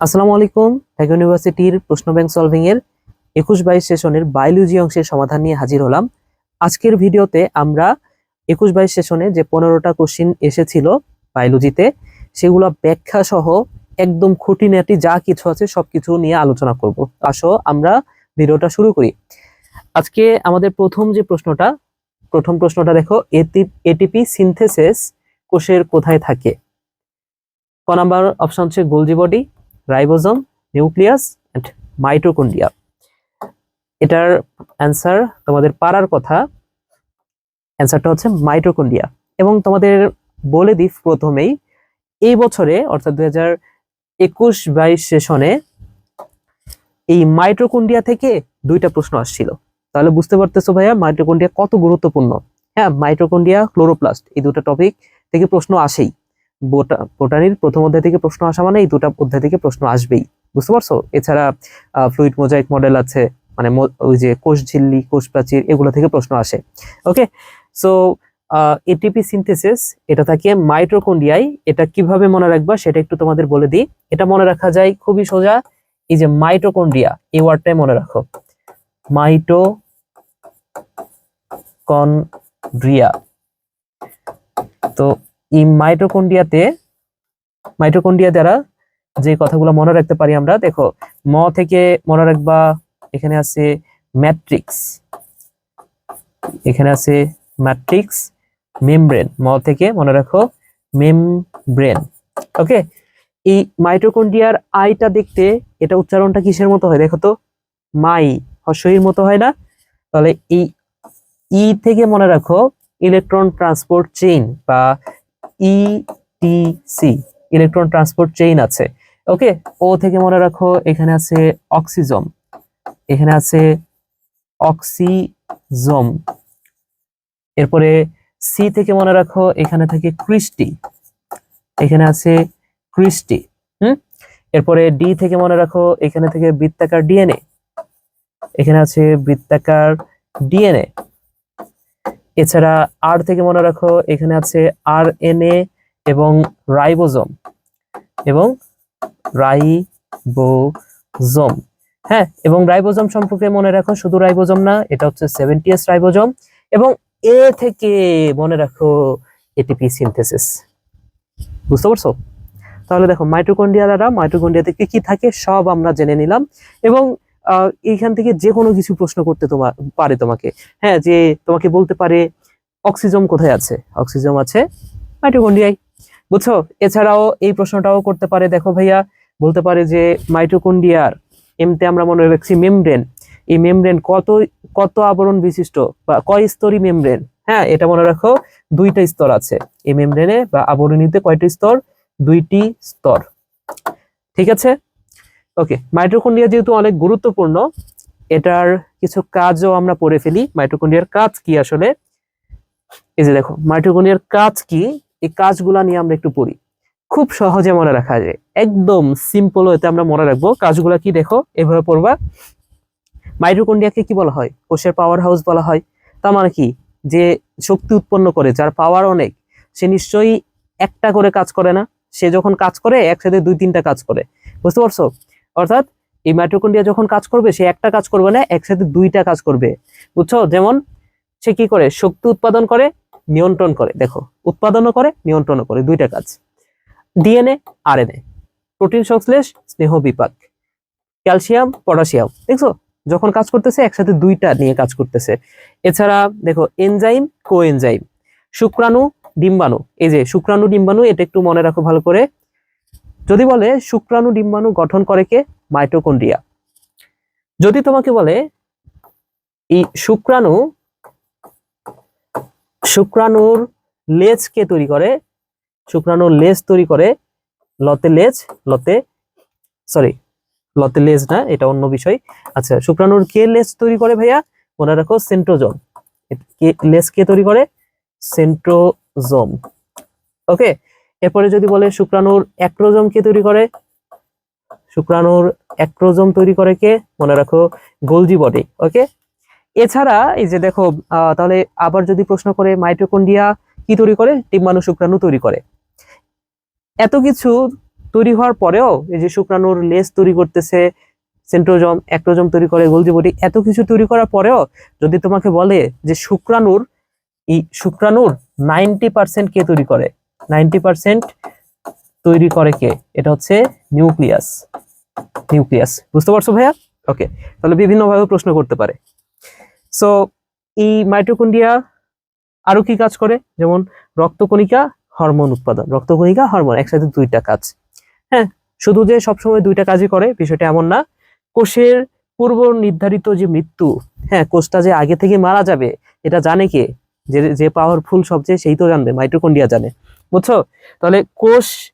আসসালামু আলাইকুম। ঢাকা ইউনিভার্সিটির প্রশ্ন ব্যাংক সলভিং এর একুশ বাইশ সেশনের বায়োলজি অংশের সমাধান নিয়ে হাজির হলাম। আজকের ভিডিওতে আমরা একুশ বাইশ সেশনে যে পনেরোটা কোশ্চিন এসেছিল বায়োলজিতে সেগুলো ব্যাখ্যা সহ একদম খুঁটিনাটি যা কিছু আছে সবকিছু নিয়ে আলোচনা করব। আসো আমরা ভিডিওটা শুরু করি। আজকে আমাদের প্রথম যে প্রশ্নটা, প্রথম প্রশ্নটা দেখো এটিপি সিনথেসিস কোষের কোথায় থাকে? ক নাম্বার অপশন হচ্ছে Golgi body ribosome, nucleus and mitochondria. এটার অ্যান্সার তোমাদের পারার কথা। অ্যান্সারটা হচ্ছে মাইটোকন্ড্রিয়া। এবং তোমাদের বলে দিই প্রথমেই, এই বছরে, অর্থাৎ দুই হাজার একুশ বাইশ সেশনে, এই মাইটোকন্ড্রিয়া থেকে দুইটা প্রশ্ন আসছিল। তাহলে বুঝতে পারতেছো ভাইয়া, মাইটোকন্ড্রিয়া কত গুরুত্বপূর্ণ? হ্যাঁ মাইটোকন্ড্রিয়া, ক্লোরোপ্লাস্ট, এই দুটো টপিক থেকে প্রশ্ন আসেই। বোটানির প্রথম অধ্যায় থেকে প্রশ্ন আসা মানে এই দুটা অধ্যায় থেকে প্রশ্ন আসবেই। বুঝতে পারছ? এছাড়া ফ্লুইড মোজাইক মডেল আছে মানে ওই যে কোষ ঝিল্লি, কোষ প্রাচীর, এগুলো থেকে প্রশ্ন আসে। ওকে সো এটিপি সিনথেসিস এটা থাকে মাইটোকন্ডিয়ায় এটা কীভাবে মনে রাখবা সেটা একটু তোমাদের বলে দিই। এটা মনে রাখা যায় খুবই সোজা, এই যে মাইটোকন্ড্রিয়া এই ওয়ার্ডটাই মনে রাখো। মাইটো কন্ড্রিয়া তো এই মাইটোকন্ড্রিয়াতে মাইটোকন্ড্রিয়া দ্বারা যে কথাগুলো মনে রাখতে পারি আমরা, দেখো, ম থেকে মনে রাখবা, এখানে আছে ম্যাট্রিক্স এখানে আছে ম্যাট্রিক্স মেমব্রেন ম থেকে মনে রাখো মেমব্রেন ওকে এই মাইটোকন্ড্রিয়ার আইটা দেখতে, এটা উচ্চারণটা কিসের মতো হয়? দেখো তো, মাই হর্ষইর মতো হয় না? তাহলে এই ই থেকে মনে রাখো ইলেকট্রন ট্রান্সপোর্ট চেইন বা ইটিসি ইলেকট্রন ট্রান্সপোর্ট চেইন আছে। ওকে ও থেকে মনে রাখো, এখানে আছে অক্সিজম এখানে আছে অক্সিজম এরপরে সি থেকে মনে রাখো, এখানে থাকে ক্রিস্টি এখানে আছে ক্রিস্টি হুম? এরপরে ডি থেকে মনে রাখো, এখানে থেকে বৃত্তাকার ডিএনএ এখানে আছে বৃত্তাকার ডিএনএ এছাড়া আর থেকে মনে রাখো, এখানে আছে আর এবং রাইবোজোম। এবং রাইবোজোম। হ্যাঁ এবং রাইবোজম সম্পর্কে মনে রাখো, শুধু রাইবোজোম না, এটা হচ্ছে সেভেন্টিএস রাইবোজোম। এবং এ থেকে মনে রাখো এটিপি সিনথেসিস বুঝতে পারছ? তাহলে দেখো মাইটোকন্ড্রিয়া দ্বারা মাইটোকন্ড্রিয়া থেকে কি থাকে, সব আমরা জেনে নিলাম। এবং এইখান থেকে যে কোনো কিছু প্রশ্ন করতে তোমার পারে তোমাকে। হ্যাঁ যে তোমাকে বলতে পারে, অক্সিজম কোথায় আছে? অক্সিজম আছে মাইটোকন্ড্রিয়ায়। বুঝছ? এছাড়াও এই প্রশ্নটাও করতে পারে, দেখো ভাইয়া, বলতে পারে যে মাইটোকন্ড্রিয়ার এমতে আমরা মনে রাখছি মেমব্রেন। এই মেমব্রেন কত কত আবরণ বিশিষ্ট বা কয় স্তরই মেমব্রেন? হ্যাঁ এটা মনে রাখো, দুইটা স্তর আছে। এই মেমব্রেনে বা আবরণীতে কয়টি স্তর? দুইটি স্তর। ঠিক আছে? ওকে মাইটোকন্ড্রিয়া যেহেতু অনেক গুরুত্বপূর্ণ, এটার কিছু কাজও আমরা পড়ে ফেলি। মাইটোকন্ড্রিয়ার কাজ কি আসলে? এই যে দেখো মাইটোকন্ড্রিয়ার কাজ কি? এই কাজগুলা নিয়ে আমরা একটু পড়ি। খুব সহজে মনে রাখা যায়। একদম সিম্পল এতে আমরা মনে রাখব। কাজগুলা কি দেখো? এভাবে পড়বা। মাইটোকন্ড্রিয়াকে কি বলা হয়? কোষের পাওয়ার হাউস বলা হয়। তার মানে কি? যে শক্তি উৎপন্ন করে, যার পাওয়ার অনেক, সে নিশ্চয়ই একটা করে কাজ করে না। সে যখন কাজ করে, একসাথে দুই তিনটা কাজ করে। বুঝতে পারছ? অর্থাৎ এই মাইটোকন্ড্রিয়া যখন কাজ করবে, সে একটা কাজ করবে না, একসাথে দুইটা কাজ করবে। বুঝছ? যেমন সে কি করে? শক্তি উৎপাদন করে, নিয়ন্ত্রণ করে। দেখো, উৎপাদনও করে, নিয়ন্ত্রণও করে, দুইটা কাজ। ডিএনএ, আরএনএ, প্রোটিন সংশ্লেষ, স্নেহ বিপাক, ক্যালসিয়াম, পটাশিয়াম। দেখছ? যখন কাজ করতেছে, একসাথে দুইটা নিয়ে কাজ করতেছে। এছাড়া দেখো, এনজাইম কো এনজাইম শুক্রাণু, ডিম্বাণু। এই যে শুক্রাণু, ডিম্বাণু, এটা একটু মনে রাখো ভালো করে। যদি বলে শুক্রাণু ডিম্বাণু গঠন করে কে? মাইটোকন্ড্রিয়া। যদি তোমাকে বলে এই শুক্রাণু, শুক্রাণুর লেজ কে তৈরি করে? শুক্রাণুর লেজ তৈরি করে লতে লেজ, লতে সরি লতে লেজ না, এটা অন্য বিষয়। আচ্ছা শুক্রাণুর কে লেজ তৈরি করে ভাইয়া? মনে রাখো, সেন্ট্রোজোম। লেজ কে তৈরি করে? সেন্ট্রোজোম। ওকে এরপরে যদি বলে শুক্রাণুর অ্যাক্রোজোম কে তৈরি করে? শুক্রাণুর অ্যাক্রোজোম তৈরি করে কে? মনে রাখো, গোলজি বডি ওকে? এছাড়া এই যে দেখো তাহলে আবার যদি প্রশ্ন করে মাইটোকন্ড্রিয়া কি তৈরি করে? ডিম্বাণু শুক্রাণু তৈরি করে। এত কিছু তৈরি হওয়ার পরেও এই যে শুক্রাণুর লেস তৈরি করতেছে, সেন্ট্রোজম অ্যাক্টোজম তৈরি করে, গোলজি বডি এত কিছু তৈরি করার পরেও যদি তোমাকে বলে যে শুক্রাণুর, এই শুক্রাণুর নাইনটি পার্সেন্ট কে তৈরি করে? নাইনটি পার্সেন্ট তৈরি করে কে? এটা হচ্ছে নিউক্লিয়াস। নিউক্লিয়াস। বুঝতে পারছ ভাইয়া? ওকে তাহলে বিভিন্নভাবে প্রশ্ন করতে পারে। সো এই মাইটোকন্ড্রিয়া আরও কি কাজ করে? যেমন রক্তকণিকা হরমোন উৎপাদন। রক্তকণিকা হরমোন একসাথে দুইটা কাজ। হ্যাঁ শুধু যে সবসময় দুইটা কাজই করে, বিষয়টা এমন না। কোষের পূর্ব নির্ধারিত যে মৃত্যু হ্যাঁ কোষটা যে আগে থেকে মারা যাবে, এটা জানে কে? যে যে পাওয়ারফুল সবচেয়ে, সেই তো জানবে মাইটোকন্ড্রিয়া জানে। বুঝছ? তাহলে কোষ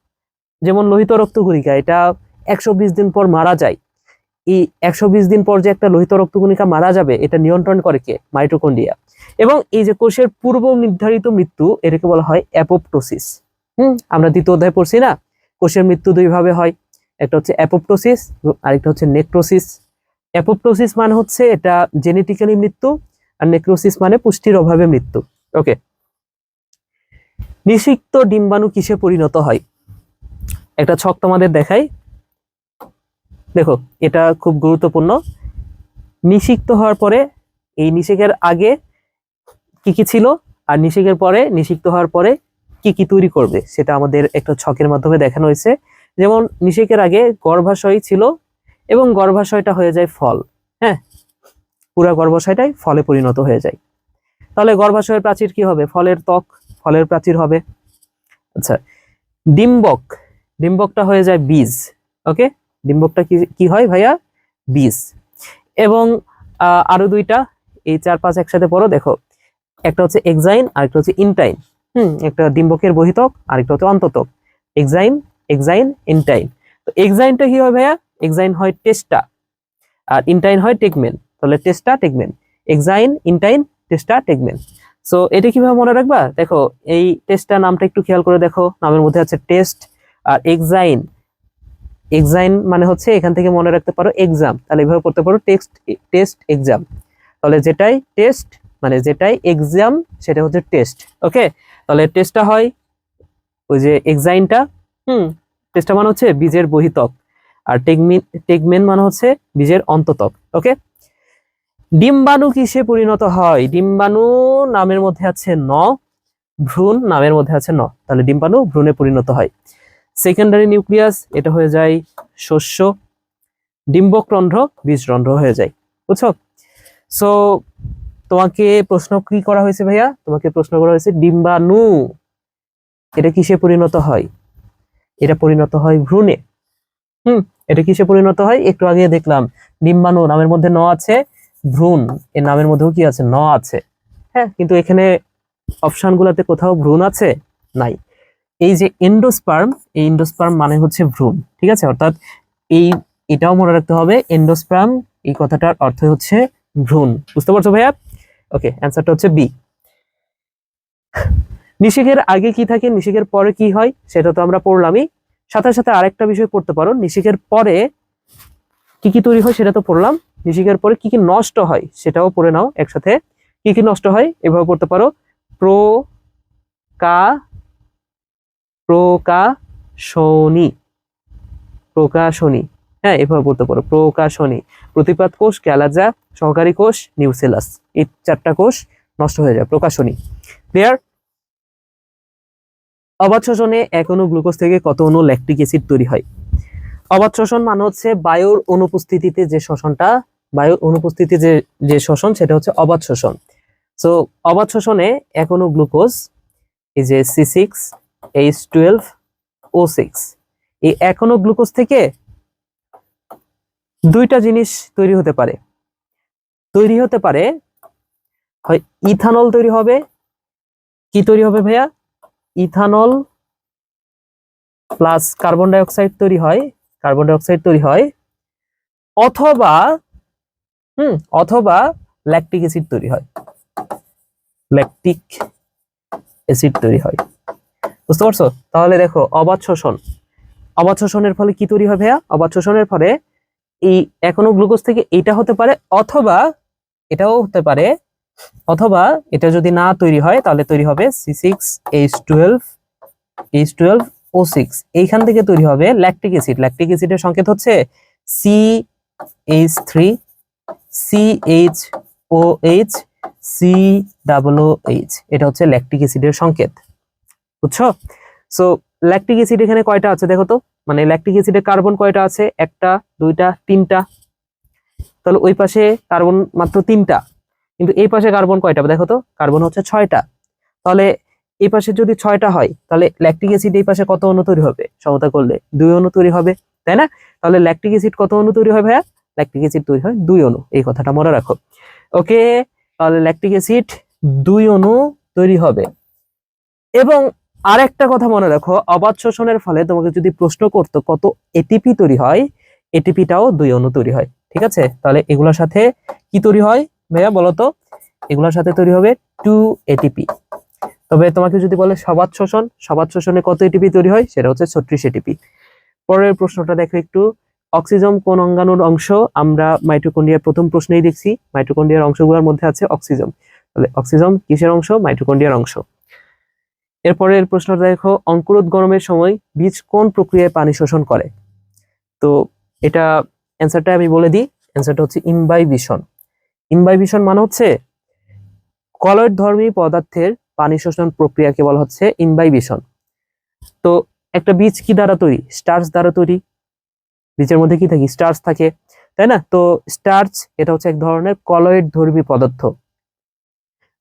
যেমন লোহিত রক্তকণিকা, এটা একশো বিশ দিন পর মারা যায়। এই একশো বিশ দিন পর যে একটা লোহিত রক্তকণিকা মারা যাবে, এটা নিয়ন্ত্রণ করে কে? মাইটোকন্ড্রিয়া। এবং এই যে কোষের পূর্ব নির্ধারিত মৃত্যু, এটাকে বলা হয় অ্যাপোপ্টোসিস। হুম? আমরা দ্বিতীয় অধ্যায় পড়ছি না? কোষের মৃত্যু দুইভাবে হয়। একটা হচ্ছে অ্যাপোপ্টোসিস, আরেকটা হচ্ছে নেক্রোসিস। অ্যাপোপ্টোসিস মানে হচ্ছে এটা জেনেটিক্যালি মৃত্যু, আর নেক্রোসিস মানে পুষ্টির অভাবে মৃত্যু। ওকে? নিষিক্ত ডিম্বাণু কিসে পরিণত হয়? একটা ছক তোমাদের দেখাই। দেখো, এটা খুব গুরুত্বপূর্ণ। নিষিক্ত হওয়ার পরে এই নিষেকের আগে কি কি ছিল? আর নিষেকের পরে, নিষিক্ত হওয়ার পরে কি কি তৈরি করবে? সেটা আমাদের একটা ছকের মাধ্যমে দেখানো হয়েছে। যেমন, নিষেকের আগে গর্ভাশয় ছিল এবং গর্ভাশয়টা হয়ে যায় ফল। হ্যাঁ? পুরা গর্ভাশয়টাই ফলে পরিণত হয়ে যায়। তাহলে গর্ভাশয়ের প্রাচীর কি হবে? ফলের ত্বক ফলের প্রাচীর হবে। আচ্ছা ডিম্বক, ডিম্বকটা হয়ে যায় বীজ, ওকে? ডিম্বকটা কি কি হয় ভাইয়া? বীজ। এবং আরও দুইটা, এই চার পাঁচ একসাথে পড়ো, দেখো। একটা হচ্ছে এক্সাইন আর একটা হচ্ছে ইনটাইন। হুম, একটা ডিম্বকের বহিতক আর একটা হচ্ছে অন্ততক। Exine exine, intine. তো এক্সাইনটা কি হয় ভাইয়া? এক্সাইন হয় টেস্টা, আর ইনটাইন হয় টেকমেন তাহলে testa tegmen exine, intine, testa tegmen so এটা কীভাবে মনে রাখবা? দেখো, এই টেস্টা নামটা একটু খেয়াল করে দেখো। নামের মধ্যে আছে টেস্ট আর এক্সাইন এক্সাইন মানে হচ্ছে এখান থেকে মনে রাখতে পারো এক্সাম তাহলে এভাবে পড়তে পারো টেক্সট টেস্ট এক্সাম তাহলে যেটাই টেস্ট মানে যেটাই এক্সাম সেটা হচ্ছে টেস্ট ওকে তাহলে টেস্টটা হয় ওই যে এক্সাইনটা হুম? টেস্টটা মানে হচ্ছে বীজের বহিতক। আর টেকমিন টেকমেন মানে হচ্ছে বীজের অন্ততক। ওকে ডিম্বাণু কিসে পরিণত হয়? ডিম্বাণু নামের মধ্যে আছে ন, ভ্রূণ নামের মধ্যে আছে ন। তাহলে ডিম্বাণু ভ্রূণে পরিণত হয়। সেকেন্ডারি নিউক্লিয়াস এটা হয়ে যায় শস্য। ডিম্বকরন্ধ্র, বীজরন্ধ্র হয়ে যায়। বুঝছ? সো তোমাকে প্রশ্ন কি করা হয়েছে ভাইয়া? তোমাকে প্রশ্ন করা হয়েছে ডিম্বাণু, এটা কিসে পরিণত হয়? এটা পরিণত হয় ভ্রূণে। হুম, এটা কিসে পরিণত হয়? একটু আগে দেখলাম। ডিম্বাণু নামের মধ্যে ন আছে ভ্রূণ, এর নামের মধ্যেও কি আছে? ন আছে। হ্যাঁ কিন্তু এখানে অপশন গুলাতে কোথাও ভ্রূণ আছে? নাই। এই যে এন্ডোস্পার্ম এই এন্ডোস্পার্ম মানে হচ্ছে ভ্রূণ, ঠিক আছে? অর্থাৎ এই, এটাও মনে রাখতে হবে এন্ডোস্পার্ম এই কথাটার অর্থ হচ্ছে ভ্রূণ। বুঝতে পারছ ভাইয়া? ওকে অ্যান্সারটা হচ্ছে বি নিষেকের আগে কি থাকে? নিষেকের পরে কি হয়? সেটা তো আমরা পড়লামই। সাথে সাথে আরেকটা বিষয় পড়তে পারো। নিষেকের পরে কি কি তৈরি হয় সেটা তো পড়লাম। নিষেকের পরে কি কি নষ্ট হয় সেটাও পড়ে নাও একসাথে। কি কি নষ্ট হয় এভাবে পড়তে পারো। প্রো কা প্রকাশনী। প্রকাশনী। হ্যাঁ এভাবে পড়তে পারো। প্রকাশনী। প্রতিপাদ কোষ, ক্যালাজা, সহকারী কোষ, নিউসেলাস। এই চারটা কোষ নষ্ট হয়ে যায়। প্রকাশনী। ক্লিয়ার অবাধ শোষণে এক অণু গ্লুকোজ থেকে কত অণু ল্যাকটিক অ্যাসিড তৈরি হয়? অবাধ শোষণ মানে হচ্ছে বায়ুর অনুপস্থিতিতে যে শোষণটা বায়ুর অনুপস্থিতি যে যে শোষণ সেটা হচ্ছে অবাধ শোষণ সো অবাধ শোষণে এখনও গ্লুকোজ, এই যে C six H twelve O six এই এখনও গ্লুকোজ থেকে দুইটা জিনিস তৈরি হতে পারে। তৈরি হতে পারে, হয় ইথানল তৈরি হবে। কি তৈরি হবে ভাইয়া? Ethanol plus carbon dioxide তৈরি হয়, কার্বন ডাই অক্সাইড তৈরি হয়, অথবা হুম, অথবা ল্যাকটিক অ্যাসিড তৈরি হয়। ল্যাকটিক অ্যাসিড তৈরি হয়। বুঝতে পারছ? তাহলে দেখো, অবাধ শোষণ। অবাধ শোষণের ফলে কি তৈরি হয় ভাইয়া? অবাধ শোষণের ফলে এই এখনও গ্লুকোজ থেকে এটা হতে পারে, অথবা এটাও হতে পারে, অথবা এটা যদি না তৈরি হয়, তাহলে তৈরি হবে C six H twelve H twelve O six এইখান থেকে তৈরি হবে ল্যাকটিক অ্যাসিড ল্যাকটিক অ্যাসিডের সংকেত হচ্ছে C H three C H O H C double H এটা হচ্ছে ল্যাকটিক অ্যাসিডের সংকেত, বুঝছ? সো ল্যাকটিক অ্যাসিড এখানে কয়টা আছে দেখো তো? মানে ল্যাকটিক অ্যাসিডের কার্বন কয়টা আছে? একটা, দুইটা, তিনটা। তাহলে ওই পাশে কার্বন মাত্র তিনটা, কিন্তু এই পাশে কার্বন কয়টা? দেখো তো কার্বন হচ্ছে ছয়টা। তাহলে এই পাশে যদি ছয়টা হয়, তাহলে ল্যাকটিক অ্যাসিড এই পাশে কত অণু তৈরি হবে? সমতা করলে দুই অণু তৈরি হবে, তাই না? তাহলে ল্যাকটিক অ্যাসিড কত অণু তৈরি হয় ভাইয়া? ল্যাকটিক অ্যাসিড তৈরি হয় দুই অণু, এই কথাটা মনে রাখো। ওকে তাহলে ল্যাকটিক অ্যাসিড দুই অণু তৈরি হবে। এবং আর একটা কথা মনে রাখো, অবাধ শোষণের ফলে তোমাকে যদি প্রশ্ন করতো কত এটিপি তৈরি হয় এটিপিটাও দুই অণু তৈরি হয়, ঠিক আছে? তাহলে এগুলোর সাথে কি তৈরি হয় ভাইয়া বলো তো? এগুলোর সাথে তৈরি হবে টু এটিপি তবে তোমাকে যদি বলে সবাদ শোষণ সবাদ শোষণে কত এটিপি তৈরি হয়? সেটা হচ্ছে ছত্রিশ এটিপি পরের প্রশ্নটা দেখো একটু। অক্সিজম কোন অঙ্গাণুর অংশ? আমরা মাইটোকন্ড্রিয়ার প্রথম প্রশ্নেই দেখছি, মাইটোকন্ড্রিয়ার অংশগুলোর মধ্যে আছে অক্সিজম। তাহলে অক্সিজম কিসের অংশ? মাইটোকন্ড্রিয়ার অংশ। এরপরের প্রশ্নটা দেখো, অঙ্কুরোদ্গমনের সময় বীজ কোন প্রক্রিয়ায় পানি শোষণ করে? তো এটা অ্যান্সারটা আমি বলে দিই অ্যান্সারটা হচ্ছে ইমবাইবিশন ইমবাইবিশন মানে হচ্ছে কলয়েড ধর্মী পদার্থের পানি শোষণ প্রক্রিয়াকে বলা হচ্ছে ইমবাইবিশন তো একটা বীজ কি দ্বারা তৈরি? স্টার্চ দ্বারা তৈরি। বীজের মধ্যে কি থাকে? স্টার্চ থাকে, তাই না? তো স্টার্চ এটা হচ্ছে এক ধরনের কলয়েড ধর্মী পদার্থ।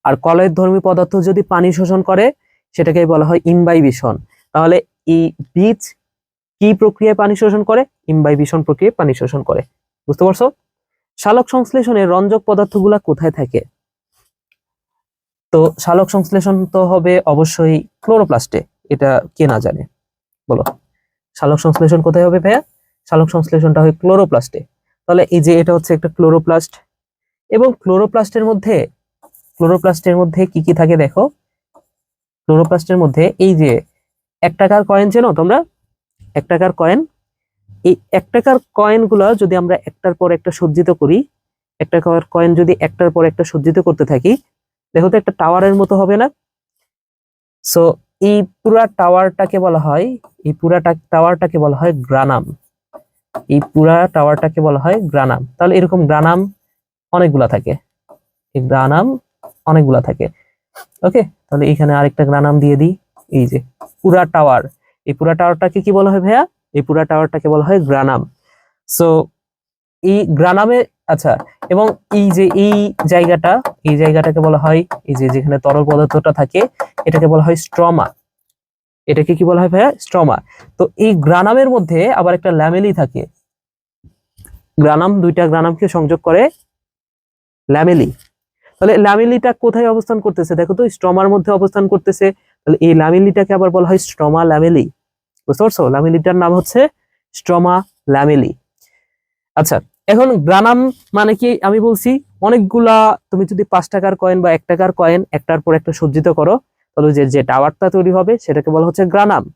আর কলয়েড ধর্মী পদার্থ যদি পানি শোষণ করে, সেটাকে বলা হয় ইমবাইবিশন তাহলে এই বীজ কি প্রক্রিয়ায় পানি শোষণ করে? ইমবাইবিশন প্রক্রিয়ায় পানি শোষণ করে। বুঝতে পারছ? শালক সংশ্লেষণে রঞ্জক পদার্থগুলা কোথায় থাকে? তো শালক সংশ্লেষণ তো হবে অবশ্যই ক্লোরোপ্লাস্টে, এটা কে না জানে? বলো। শালক সংশ্লেষণ কোথায় হবে ভাইয়া? শালক সংশ্লেষণটা হয় ক্লোরোপ্লাস্টে। তাহলে এই যে এটা হচ্ছে একটা ক্লোরোপ্লাস্ট, এবং ক্লোরোপ্লাস্টের মধ্যে ক্লোরোপ্লাস্টের মধ্যে কি কি থাকে দেখো? ক্লোরোপ্লাস্টের মধ্যে এই যে এক টাকার কয়েন চেনো তোমরা? এক টাকার কয়েন এই এক টাকার কয়েনগুলো যদি আমরা একটার পর একটা সজ্জিত করি এক টাকার কয়েন যদি একটার পর একটা সজ্জিত করতে থাকি, দেখো তো একটা টাওয়ারের মতো হবে না? সো এই পুরা টাওয়ারটাকে বলা হয়, এই পুরা টাওয়ারটাকে বলা হয় গ্রানাম। এই পুরা টাওয়ারটাকে বলা হয় গ্রানাম। তাহলে এরকম গ্রানাম অনেকগুলা থাকে। এই গ্রানাম অনেকগুলা থাকে। ওকে? তাহলে এখানে আরেকটা গ্রানাম দিয়ে দিই। এই যে পুরা টাওয়ার। এই পুরা টাওয়ারটাকে কি বলা হয় ভাইয়া? এই পুরা টাওয়ারটাকে বলা হয় গ্রানাম। সো এই গ্রানামে আচ্ছা এবং এই যে এই জায়গাটা, এই জায়গাটাকে বলা হয়, এই যে যেখানে তরল পদার্থটা থাকে, এটাকে বলা হয় স্ট্রমা। এটাকে কি বলা হয় ভাইয়া? স্ট্রমা। তো এই গ্রানামের মধ্যে আবার একটা ল্যামেলি থাকে। গ্রানাম, দুইটা গ্রানামকে সংযোগ করে ল্যামেলি। তাহলে ল্যামেলিটা কোথায় অবস্থান করতেছে? দেখো তো, স্ট্রমার মধ্যে অবস্থান করতেছে। তাহলে এই ল্যামেলিটাকে আবার বলা হয় স্ট্রমা ল্যামেলি। বুঝতে পারছ? ল্যামেলিটার নাম হচ্ছে স্ট্রমা ল্যামেলি। আচ্ছা এখন গ্রানাম মানে কি আমি বলছি? অনেকগুলা, তুমি যদি পাঁচ টাকার কয়েন বা এক টাকার কয়েন একটার পর একটা সজ্জিত করো তাহলে যে টাওয়ারটা তৈরি হবে, সেটাকে বলা হচ্ছে গ্রানাম।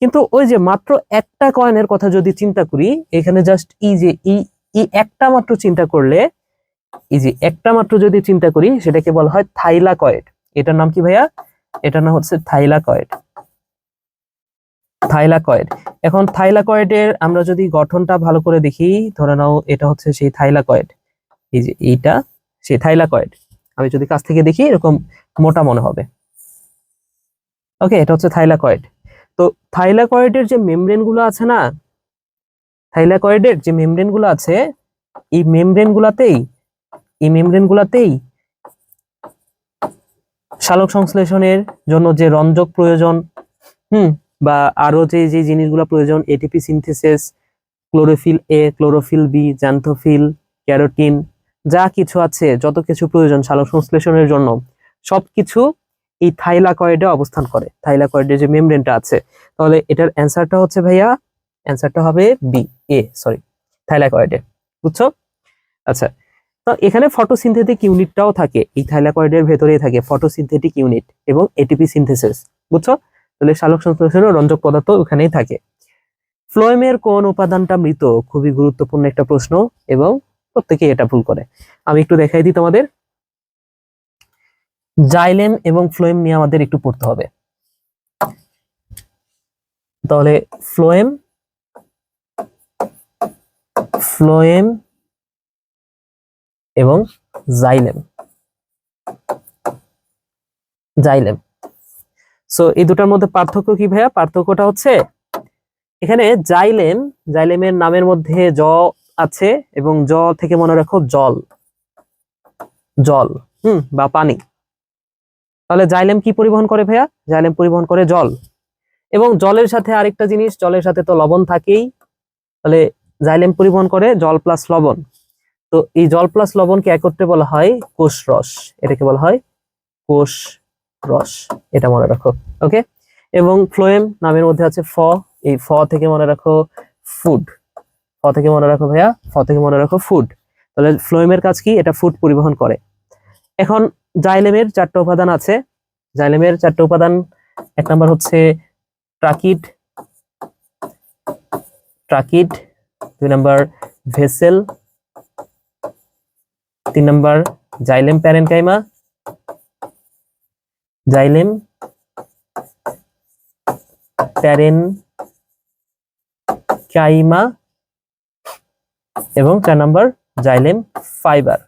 কিন্তু ওই যে মাত্র একটা কয়েনের কথা যদি চিন্তা করি, এখানে জাস্ট এই যে, এই একটা মাত্র চিন্তা করলে, এই যে একটা মাত্র যদি চিন্তা করি, সেটাকে বলা হয় থাইলাকয়েড। এটার নাম কি ভাইয়া? এটার নাম হচ্ছে থাইলাকয়েড। থাইলাকয়েড। এখন থাইলা থাইলাকয়েডের আমরা যদি গঠনটা ভালো করে দেখি, ধরে নাও এটা হচ্ছে সেই থাইলাকয়েড। এই যে এইটা, সেই থাইলাকয়েড। আমি যদি কাছ থেকে দেখি, এরকম মোটা মনে হবে। ওকে এটা হচ্ছে থাইলাকয়েড। তো থাইলাকয়েডের যে মেমব্রেনগুলো আছে না, থাইলাকয়েডের যে মেমব্রেনগুলো আছে, এই মেমব্রেন গুলাতেই এই মেমব্রেন গুলাতেই শালক সংশ্লেষণের জন্য যে রঞ্জক প্রয়োজন, হুম, বা আরও যে যে জিনিসগুলো প্রয়োজন ATP synthesis chlorophyll A chlorophyll B xanthophyll carotene যা কিছু আছে, যত কিছু প্রয়োজন সালোক সংশ্লেষণের জন্য, সবকিছু এই থাইলাকয়েডে অবস্থান করে থাইলাকয়েডে যে মেমব্রেনটা আছে। তাহলে এটার অ্যান্সারটা হচ্ছে ভাইয়া, অ্যান্সারটা হবে বি এ সরি থাইলাকয়েডে বুঝছ? আচ্ছা তো এখানে ফটোসিনথেটিক ইউনিটটাও থাকে, এই থাইলাকয়েডের ভেতরেই থাকে ফটোসিনথেটিক ইউনিট এবং এটিপি সিনথেসিস বুঝছ? তাহলে সালোক সংশ্লেষণের রঞ্জক পদার্থ ওখানেই থাকে। ফ্লোয়েমের কোন উপাদানটা মৃত? খুবই গুরুত্বপূর্ণ একটা প্রশ্ন এবং প্রত্যেকেই এটা ভুল করে। আমি একটু দেখাই দিই তোমাদের। জাইলেম এবং ফ্লোয়েম নিয়ে আমাদের একটু পড়তে হবে। তাহলে ফ্লোয়েম ফ্লোয়েম এবং জাইলেম। জাইলেম। সো এই দুটার মধ্যে পার্থক্য কি ভাইয়া? পার্থক্যটা হচ্ছে, এখানে জাইলেম, জাইলেমের নামের মধ্যে জ আছে এবং জ থেকে মনে রাখো জল। জল, হুম, বা পানি। তাহলে জাইলেম কি পরিবহন করে ভাইয়া? জাইলেম পরিবহন করে জল। এবং জলের সাথে আরেকটা জিনিস, জলের সাথে তো লবণ থাকেই। তাহলে জাইলেম পরিবহন করে জল প্লাস লবণ। তো এই জল প্লাস লবণকে একত্রে বলা হয় কোষ রস। এটাকে বলা হয় কোষ রস। এটা মনে রাখো, ওকে? এবং ফ্লোয়েম নামের মধ্যে আছে ফ। এই ফ থেকে মনে রাখো ফুড। ফ থেকে মনে রাখো ভাইয়া, ফ থেকে মনে রাখো ফুড। তাহলে ফ্লোয়েমের কাজ কি? এটা ফুড পরিবহন করে। এখন জাইলেমের চারটা উপাদান আছে। জাইলেমের চারটা উপাদান, এক নম্বর হচ্ছে ট্রাকিড ট্রাকিড, দুই নাম্বার ভেসেল, তিন number xylem parenchyma, xylem parenchyma এবং চার number xylem fibre.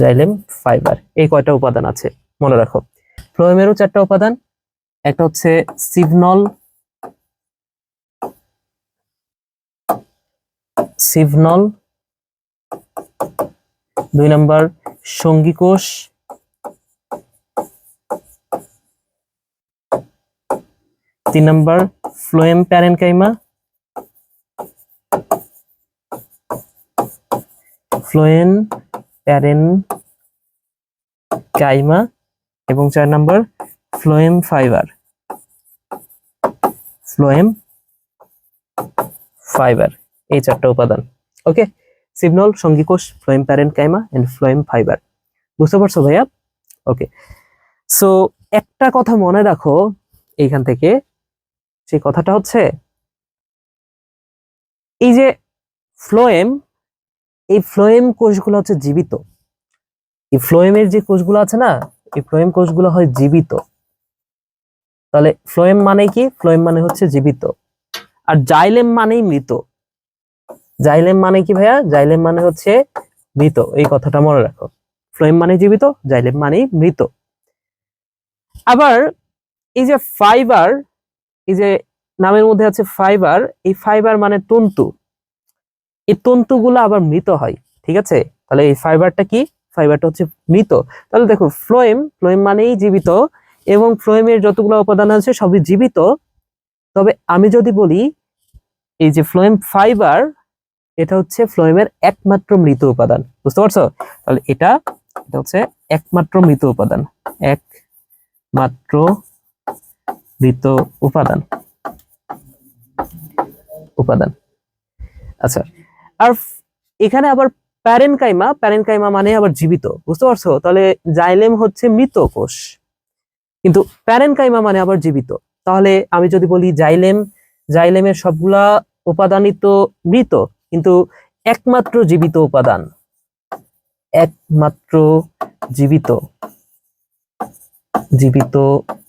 Xylem fibre এই কয়টা উপাদান আছে? মনে রাখো। ফ্লোয়েমেরও চারটা উপাদান, একটা হচ্ছে সিভনল সিভনল দুই নাম্বার সঙ্গীকোষ, তিন number phloem parenchyma, phloem parenchyma এবং চার number phloem fibre. Phloem fibre, এই চারটা উপাদান। ওকে? সিগনল সঙ্গীকোষ, phloem parenchyma and phloem fibre. বুঝতে পারছ ভাইয়া? ওকে। সো একটা কথা মনে রাখো এইখান থেকে, সেই কথাটা হচ্ছে, এই যে ফ্লোয়েম এই ফ্লোয়েম কোষগুলো হচ্ছে জীবিত। এই ফ্লোয়েমের যে কোষগুলো আছে না, এই ফ্লোয়েম কোষগুলো হয় জীবিত। তাহলে ফ্লোয়েম মানে কি? ফ্লোয়েম মানে হচ্ছে জীবিত। আর জাইলেম মানেই মৃত। জাইলেম মানে কি ভাইয়া? জাইলেম মানে হচ্ছে মৃত। এই কথাটা মনে রাখো। ফ্লোয়েম মানে জীবিত জাইলেম মানেই মৃত। আবার এই যে ফাইবার এই যে নামের মধ্যে আছে ফাইবার এই ফাইবার মানে তন্তু। এই তন্তুগুলো আবার মৃত হয়, ঠিক আছে? তাহলে এই ফাইবারটা কি? ফাইবারটা হচ্ছে মৃত। তাহলে দেখো ফ্লোয়েম ফ্লোয়েম মানেই জীবিত এবং ফ্লোয়েমের যতগুলো উপাদান আছে সবই জীবিত। তবে আমি যদি বলি, এই যে ফ্লোয়েম ফাইবার এটা হচ্ছে ফ্লোয়েমের একমাত্র মৃত উপাদান। বুঝতে পারছ? তাহলে এটা এটা হচ্ছে একমাত্র মৃত উপাদান। একমাত্র মৃত উপাদান। উপাদান। আচ্ছা আর এখানে আবার প্যারেনকাইমা প্যারেনকাইমা মানে আবার জীবিত, বুঝতে পারছ? তাহলে জাইলেম হচ্ছে মৃত কোষ। কিন্তু প্যারেনকাইমা মানে আবার জীবিত। তাহলে আমি যদি বলি জাইলেম, জাইলেমের সবগুলা উপাদানই তো মৃত, কিন্তু একমাত্র জীবিত উপাদান, একমাত্র জীবিত জীবিত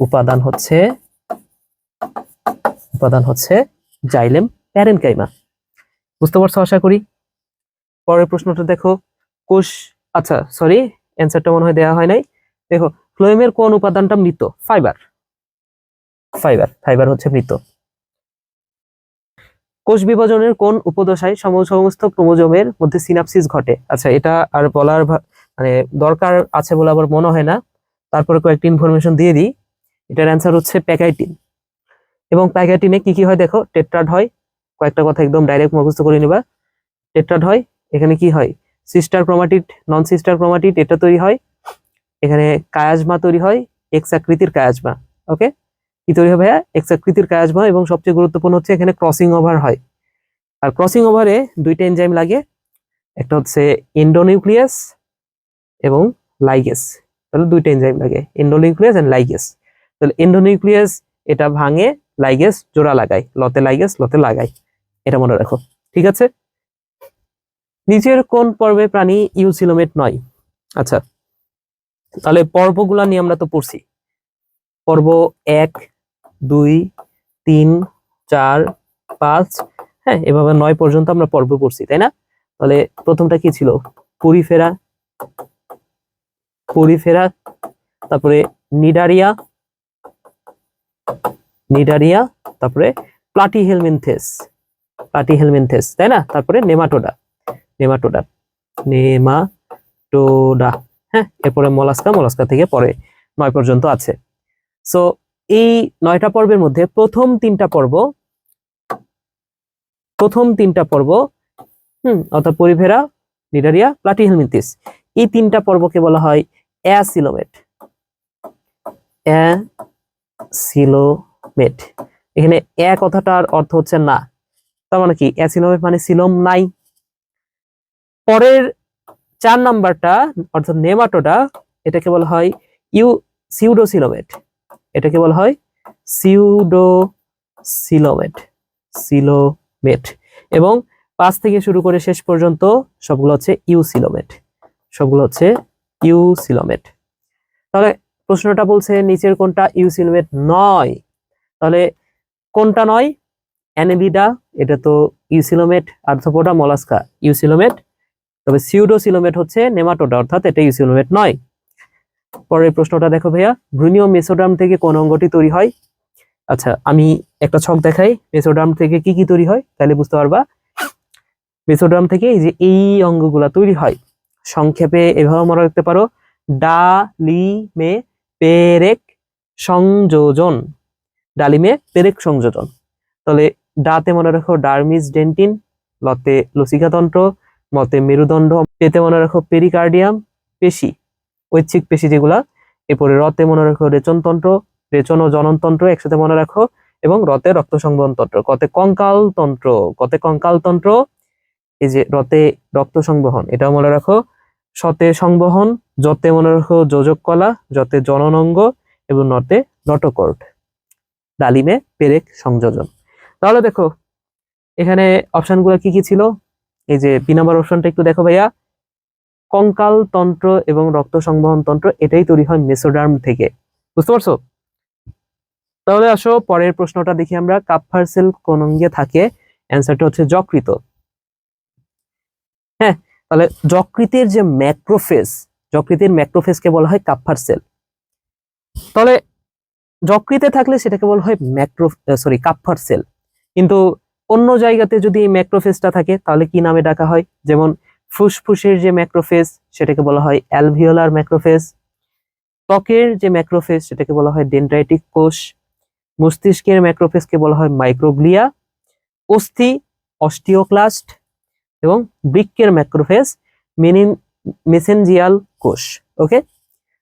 উপাদান হচ্ছে উপাদান হচ্ছে জাইলেম প্যারেনকাইমা। বুঝতে পারছ আশা করি? পরের প্রশ্নটা দেখো। কোষ আচ্ছা সরি অ্যান্সারটা মনে হয় দেওয়া হয় নাই। দেখো, ফ্লোয়েমের কোন উপাদানটা মৃত? ফাইবার ফাইবার ফাইবার হচ্ছে মৃত। কোষ বিভাজনের কোন উপদশায় সম- সমস্ত ক্রোমোজোমের মধ্যে সিনাপসিস ঘটে? আচ্ছা এটা আর বলার মানে দরকার আছে বলে আবার মনে হয় না। তারপরে কয়েকটি ইনফরমেশন দিয়ে দিই। এটার অ্যান্সার হচ্ছে প্যাকাইটিন এবং প্যাকাইটিনে কি কি হয় দেখো? টেট্রাড হয় কয়েকটা কথা একদম ডাইরেক্ট মুখস্থ করে নিবা। টেট্রাড হয়, এখানে কি হয়? Sister chromatid non sister chromatid এটা তৈরি হয়। এখানে কায়াজমা তৈরি হয় এক্স আকৃতির কায়াজমা ওকে কি তৈরি হবে ভাইয়া? এক্স আকৃতির কায়াজমা এবং সবচেয়ে গুরুত্বপূর্ণ হচ্ছে এখানে ক্রসিং ওভার হয়। আর ক্রসিং ওভারে দুইটা এনজাইম লাগে, একটা হচ্ছে এন্ডোনিউক্লিয়াস এবং লাইগেস তাহলে দুইটা এনজাইম লাগে এন্ডোনিউক্লিয়াস এন্ড লাইগেস তাহলে এন্ডোনিউক্লিয়াস এটা ভাঙে লাইগেস জোড়া লাগায়, লতে লাইগেস লতে লাগায়। এটা মনে রাখো, ঠিক আছে? নিচের কোন পর্বে প্রাণী ইউসিলোমেট নয়। আচ্ছা তাহলে পর্বগুলা নিয়ে আমরা তো পড়ছি। পর্ব এক, দুই, তিন, চার, পাঁচ হ্যাঁ এভাবে নয় পর্যন্ত আমরা পর্ব পড়ছি, তাই না? তাহলে প্রথমটা কি ছিল? পরিফেরা পরিফেরা তারপরে নিডারিয়া নিডারিয়া, তারপরে প্লাটি প্লাটি হেলমিনথেস তাই না? তারপরে নেমাটোডা নেমাটোডা নেমাটোডা হ্যাঁ? এরপরে মলাস্কা মলাস্কা থেকে পরে নয় পর্যন্ত আছে। সো এই নয়টা পর্বের মধ্যে প্রথম তিনটা পর্ব, প্রথম তিনটা পর্ব, হুম, অর্থাৎ পরিভেরা, নিডারিয়া, প্লাটিহেলমিনথিস। এই তিনটা পর্বকে বলা হয় অ্যাসিলোমেট। অ্যাসিলোমেট। এখানে এ কথাটার অর্থ হচ্ছে না। তার মানে কি? অ্যাসিলোমেট মানে সিলোম নাই। পরের চার নাম্বারটা, অর্থাৎ নেমাটোটা এটাকে বলা হয় ইউ সিউডোসিলোমেট। এটাকে বলা হয় সিউডো সিলোমেট সিলোমেট। এবং পাঁচ থেকে শুরু করে শেষ পর্যন্ত সবগুলো হচ্ছে ইউসিলোমেট। সবগুলো হচ্ছে ইউসিলোমেট। তাহলে প্রশ্নটা বলছে, নিচের কোনটা ইউসিলোমেট নয়? তাহলে কোনটা নয়? অ্যানেলিডা এটা তো ইউসিলোমেট আর্থোপোডা মলাস্কা ইউসিলোমেট, তবে সিউডোসিলোমেট হচ্ছে নেমাটোডা, অর্থাৎ এটা ইউসিলোমেট নয়। পরের প্রশ্নটা দেখো ভাইয়া ভ্রূণীয় মেসোডাম থেকে কোন অঙ্গটি তৈরি হয়? আচ্ছা আমি একটা ছক দেখাই, মেসোডাম থেকে কি কি তৈরি হয়, তাহলে বুঝতে পারবা। মেসোডাম থেকে এই যে এই অঙ্গগুলা তৈরি হয়, সংক্ষেপে এভাবে মনে রাখতে পারো ডালিমে পেরেক সংযোজন ডালিমে পেরেক সংযোজন। তাহলে ডাতে মনে রাখো ডার্মিস ডেন্টিন, লতে লসিকাতন্ত্র, মতে মেরুদণ্ড, পেতে মনে রাখো পেরিকার্ডিয়াম, পেশি, ঐচ্ছিক পেশি যেগুলা, এরপরে রতে মনে রাখো রেচনতন্ত্র, রেচন ও জননতন্ত্র একসাথে মনে রাখো, এবং রতে রক্ত সংবহন তন্ত্র কতে কঙ্কাল তন্ত্র কতে কঙ্কাল তন্ত্র এই যে রতে রক্ত সংবহন, এটাও মনে রাখো, সতে সংবহন যতে মনে রাখো যোজক কলা যতে জননঙ্গ, এবং নতে নটকর্ড ডালিমে পেরেক সংযোজন। তাহলে দেখো, এখানে অপশনগুলো কি কি ছিল? এই যে বি নাম্বার অপশনটা একটু দেখো ভাইয়া। কঙ্কাল তন্ত্র এবং রক্ত সংবহন তন্ত্র, এটাই তৈরি হয় মেসোডার্ম থেকে। বুঝতে পারছ? তাহলে আসো, পরের প্রশ্নটা দেখি আমরা। কাপ্পার সেল কোন অঙ্গে থাকে? অ্যান্সারটা হচ্ছে যকৃত। হ্যাঁ তাহলে যকৃতের যে ম্যাক্রোফেস যকৃতের ম্যাক্রোফেসকে বলা হয় কাপ্পার সেল। তাহলে যকৃতে থাকলে সেটাকে বলা হয় ম্যাক্রো সরি কাপ্পার সেল। কিন্তু অন্য জায়গাতে যদি এই ম্যাক্রোফেজটা থাকে, তাহলে কি নামে ডাকা হয়? যেমন ফুসফুসের যে ম্যাক্রোফেজ সেটাকে বলা হয় অ্যালভিওলার ম্যাক্রোফেজ ত্বকের যে ম্যাক্রোফেজ সেটাকে বলা হয় ডেন্ড্রাইটিক কোষ, মস্তিষ্কের ম্যাক্রোফেজকে বলা হয় মাইক্রোগ্লিয়া অস্থি অস্টিওক্লাস্ট এবং বৃক্কের ম্যাক্রোফেজ মেনিন মেসেঞ্জিয়াল কোষ ওকে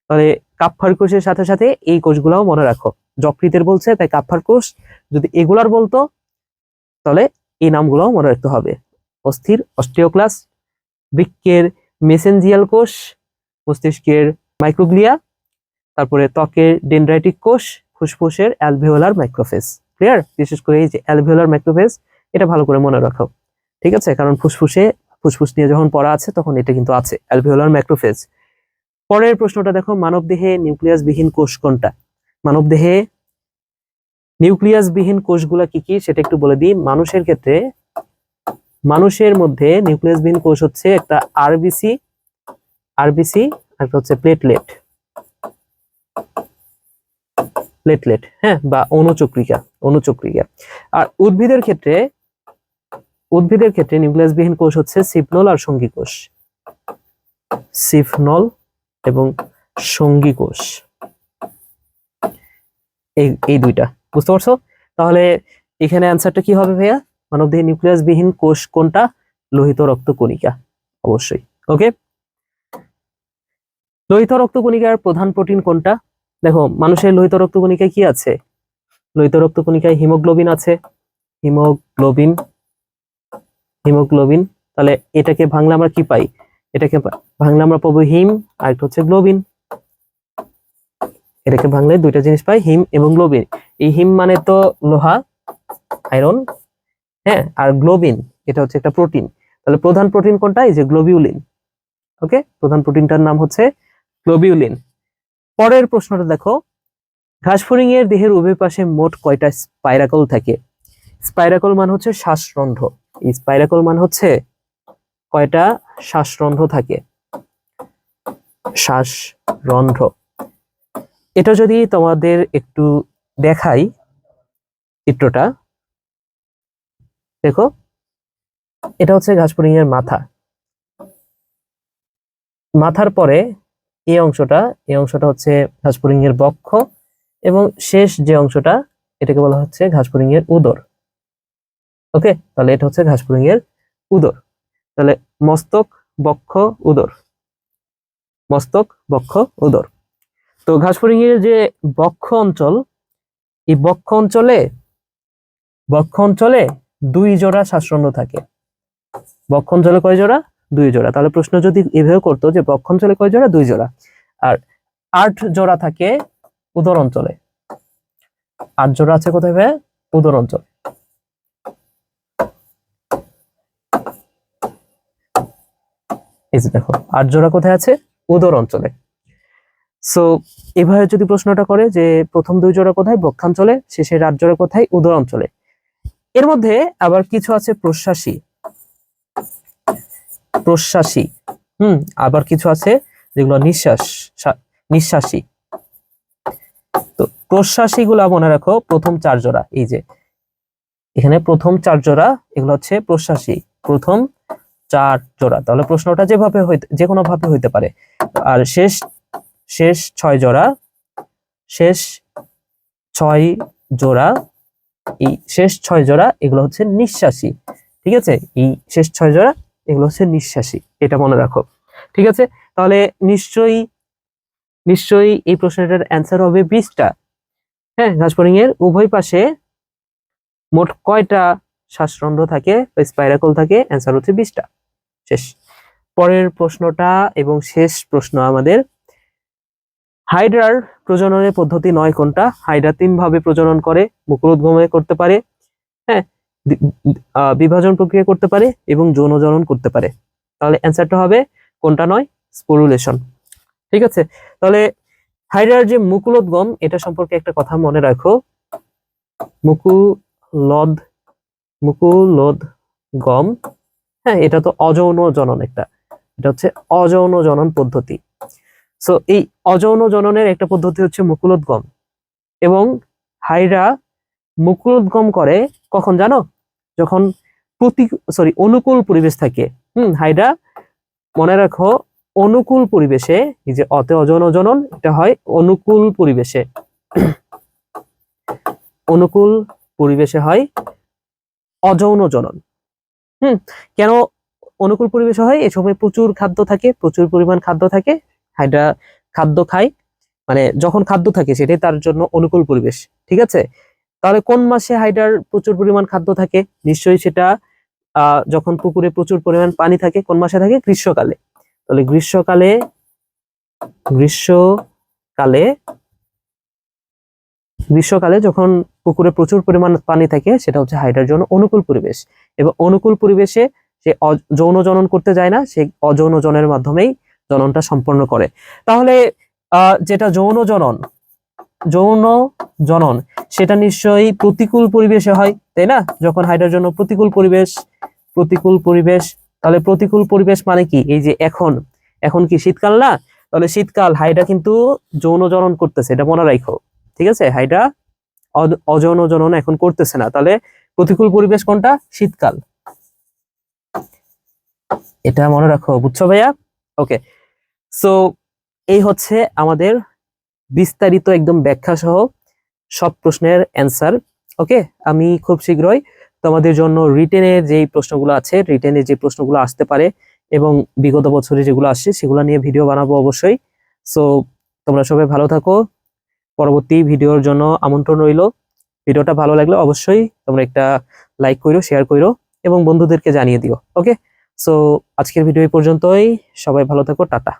তাহলে কাপ্ফার কোষের সাথে সাথে এই কোষগুলোও মনে রাখো। যকৃতের বলছে, তাই কাপ্ফার কোষ, যদি এগুলার বলতো তাহলে এই নামগুলোও মনে রাখতে হবে। অস্থির অস্টিওক্লাস, বৃক্কের মেসেনজিয়াল কোষ, মস্তিষ্কের মাইক্রোগ্লিয়া, তারপরে ত্বকের ডেন্ড্রাইটিক কোষ, ফুসফুসের অ্যালভিওলার মাইক্রোফেজ। ক্লিয়ার বিশেষ করে এই যে অ্যালভিওলার মাইক্রোফেজ, এটা ভালো করে মনে রাখো। ঠিক আছে? কারণ ফুসফুসে, ফুসফুস নিয়ে যখন পড়া আছে, তখন এটা কিন্তু আছে, অ্যালভিওলার মাইক্রোফেজ। পরের প্রশ্নটা দেখো, মানবদেহে নিউক্লিয়াস বিহীন কোষ কোনটা? মানবদেহে নিউক্লিয়াস বিহীন কোষগুলা কি কি সেটা একটু বলে দিই। মানুষের ক্ষেত্রে মানুষের মধ্যে নিউক্লিয়াস বিহীন কোষ হচ্ছে একটা আরবিসি আরবিসি আর হচ্ছে প্লেটলেট প্লেটলেট হ্যাঁ বা অনুচক্রিকা অনুচক্রিকা আর উদ্ভিদের ক্ষেত্রে উদ্ভিদের ক্ষেত্রে নিউক্লিয়াস বিহীন কোষ হচ্ছে সিপনল আর সঙ্গী কোষ। সিফনল এবং সঙ্গী কোষ। এই দুইটা। বুঝতে পারছ? তাহলে এখানে অ্যান্সারটা কি হবে ভাইয়া? মানবদেহে নিউক্লিয়াস বিহীন কোষ কোনটা? লোহিত রক্ত কণিকা। অবশ্যই। ওকে লোহিত রক্ত কণিকার প্রধান প্রোটিন কোনটা? দেখো, মানুষের লোহিত রক্ত কণিকায় কি আছে? লোহিত রক্ত কণিকায় হিমোগ্লোবিন আছে। হিমোগ্লোবিন। হিমোগ্লোবিন। তাহলে এটাকে ভাঙলে আমরা কি পাই? এটাকে ভাঙলে আমরা পাবো হিম, আর একটা হচ্ছে গ্লোবিন। এটাকে ভাঙলে দুইটা জিনিস পাই হিম এবং গ্লোবিন। এই হিম মানে তো লোহা, আয়রন হ্যাঁ আর গ্লোবিন, এটা হচ্ছে একটা প্রোটিন। তাহলে প্রধান প্রোটিন কোনটা? এই যে গ্লোবিউলিন। ওকে? প্রধান প্রোটিনটার নাম হচ্ছে গ্লোবিউলিন। পরের প্রশ্নটা দেখো। ঘাসফড়িং এর দেহের উভয় পাশে মোট কয়টা স্পাইরাকল থাকে? স্পাইরাকল মান হচ্ছে শ্বাসরন্ধ্র। এই স্পাইরাকল মান হচ্ছে কয়টা শ্বাসরন্ধ্র থাকে? শ্বাসরন্ধ্র। এটা যদি তোমাদের একটু দেখাই চিত্রটা, দেখো, এটা হচ্ছে ঘাসফড়িং এর মাথা। মাথার পরে এই অংশটা এই অংশটা হচ্ছে ঘাসফড়িং এর বক্ষ এবং শেষ যে অংশটা, এটাকে বলা হচ্ছে ঘাসফড়িং এর উদর। ওকে, তাহলে এটা হচ্ছে ঘাসফড়িং এর উদর। তাহলে মস্তক, বক্ষ, উদর। মস্তক, বক্ষ, উদর। তো ঘাসফড়িং এর যে বক্ষ অঞ্চল, এই বক্ষ অঞ্চলে বক্ষ অঞ্চলে দুই জোড়া শ্বাসরন্ধ্র থাকে। বক্ষ অঞ্চলে কয় জোড়া? দুই জোড়া। তাহলে প্রশ্ন যদি এভাবে করতো যে বক্ষ অঞ্চলে কয় জোড়া? দুই জোড়া। আর আট জোড়া থাকে উদর অঞ্চলে। আট জোড়া আছে কোথায় ভাই উদর অঞ্চল। এই যে দেখো, আট জোড়া কোথায় আছে? উদর অঞ্চলে। সো এভাবে যদি প্রশ্নটা করে যে প্রথম দুই জোড়া কোথায় বক্ষাঞ্চলে শেষের আট জোড়া কোথায় উদর অঞ্চলে এর মধ্যে আবার কিছু আছে প্রশ্বাসী। প্রশ্বাসী। হুম, আবার কিছু আছে যেগুলো নিঃশ্বাস নিঃশ্বাসী। তো প্রশ্বাসী গুলা মনে রাখো, প্রথম চার জোড়া, এই যে। এখানে প্রথম চার জোড়া, এগুলো হচ্ছে প্রশ্বাসী। প্রথম চার জোড়া, তাহলে প্রশ্নটা যেভাবে যে কোনো ভাবে হইতে পারে। আর শেষ শেষ ছয় জোড়া, শেষ ছয় জোড়া, এই শেষ ছয় জোড়া এগুলো হচ্ছে নিঃশ্বাসী, ঠিক আছে? এই শেষ ছয় জোড়া এগুলো হচ্ছে নিঃশ্বাসী, এটা মনে রাখো, ঠিক আছে? তাহলে নিশ্চয়ই নিশ্চয়ই এই প্রশ্নটার অ্যান্সার হবে বিশটা। হ্যাঁ ঘাসফড়িং এর উভয় পাশে মোট কয়টা শ্বাসরন্ধ্র থাকে স্পাইরাকল থাকে? অ্যান্সার হচ্ছে বিশটা। শেষ। পরের প্রশ্নটা এবং শেষ প্রশ্ন আমাদের হাইড্রার প্রজননের পদ্ধতি নয় কোনটা? হাইড্রা তিন ভাবে প্রজনন করে মুকুল মুকুলোদ্গমে করতে পারে হ্যাঁ বিভাজন প্রক্রিয়া করতে পারে এবং যৌনজনন করতে পারে। তাহলে অ্যান্সারটা হবে কোনটা নয়? স্পোরুলেশন। ঠিক আছে? তাহলে হাইড্রার যে মুকুলোদ্গম, এটা সম্পর্কে একটা কথা মনে রাখো। মুকুলদ মুকুলোদ গম হ্যাঁ এটা তো অযৌন জনন একটা। এটা হচ্ছে অযৌন জনন পদ্ধতি। সো এই অযৌন জননের একটা পদ্ধতি হচ্ছে মুকুলোদ্গম। এবং হাইরা মুকুলোদ্গম করে কখন জানো? যখন প্রতি সরি অনুকূল পরিবেশ থাকে। হুম, হাইরা, মনে রাখো, অনুকূল পরিবেশে, এই যে অতে অযৌন জনন, এটা হয় অনুকূল পরিবেশে। অনুকূল পরিবেশে হয় অযৌন জনন। হুম, কেন অনুকূল পরিবেশে হয়? এই সময় প্রচুর খাদ্য থাকে, প্রচুর পরিমাণ খাদ্য থাকে। হাইড্রা খাদ্য খায় মানে যখন খাদ্য থাকে সেটাই তার জন্য অনুকূল পরিবেশ, ঠিক আছে? তাহলে কোন মাসে হাইড্রার প্রচুর পরিমাণ খাদ্য থাকে? নিশ্চয়ই সেটা যখন পুকুরে প্রচুর পরিমাণ পানি থাকে, কোন মাসে থাকে? গ্রীষ্মকালে। তাহলে গ্রীষ্মকালে গ্রীষ্মকালে গ্রীষ্মকালে যখন পুকুরে প্রচুর পরিমাণ পানি থাকে, সেটা হচ্ছে হাইড্রার জন্য অনুকূল পরিবেশ। এবং অনুকূল পরিবেশে সে যৌন জনন করতে যায় না, সে অযৌন জনের মাধ্যমেই জননটা সম্পন্ন করে। তাহলে যেটা যৌন জনন যৌন জনন, সেটা নিশ্চয়ই প্রতিকূল পরিবেশে হয়, তাই না? যখন হাইড্রার জন্য প্রতিকূল পরিবেশ প্রতিকূল পরিবেশ, তাহলে প্রতিকূল পরিবেশ মানে কি? এই যে এখন এখন কি শীতকাল না? তাহলে শীতকাল কিন্তু যৌন জনন করতেছে, এটা মনে রাখো ঠিক আছে? হাইড্রা অ- অযৌন জনন এখন করতেছে না, তাহলে প্রতিকূল পরিবেশ কোনটা? শীতকাল। এটা মনে রাখো, বুঝছ ভাইয়া? ওকে সো এই হচ্ছে আমাদের বিস্তারিত একদম ব্যাখ্যা সহ সব প্রশ্নের অ্যান্সার ওকে আমি খুব শীঘ্রই তোমাদের জন্য রিটেনের যেই প্রশ্নগুলো আছে রিটেনের যে প্রশ্নগুলো আসতে পারে এবং বিগত বছরে যেগুলো আসছে সেগুলো নিয়ে ভিডিও বানাবো অবশ্যই। সো তোমরা সবাই ভালো থাকো। পরবর্তী ভিডিওর জন্য আমন্ত্রণ রইল। ভিডিওটা ভালো লাগলে অবশ্যই তোমরা একটা লাইক করো শেয়ার করো এবং বন্ধুদেরকে জানিয়ে দিও ওকে সো আজকের ভিডিও এই পর্যন্তই। সবাই ভালো থাকো, টাটা।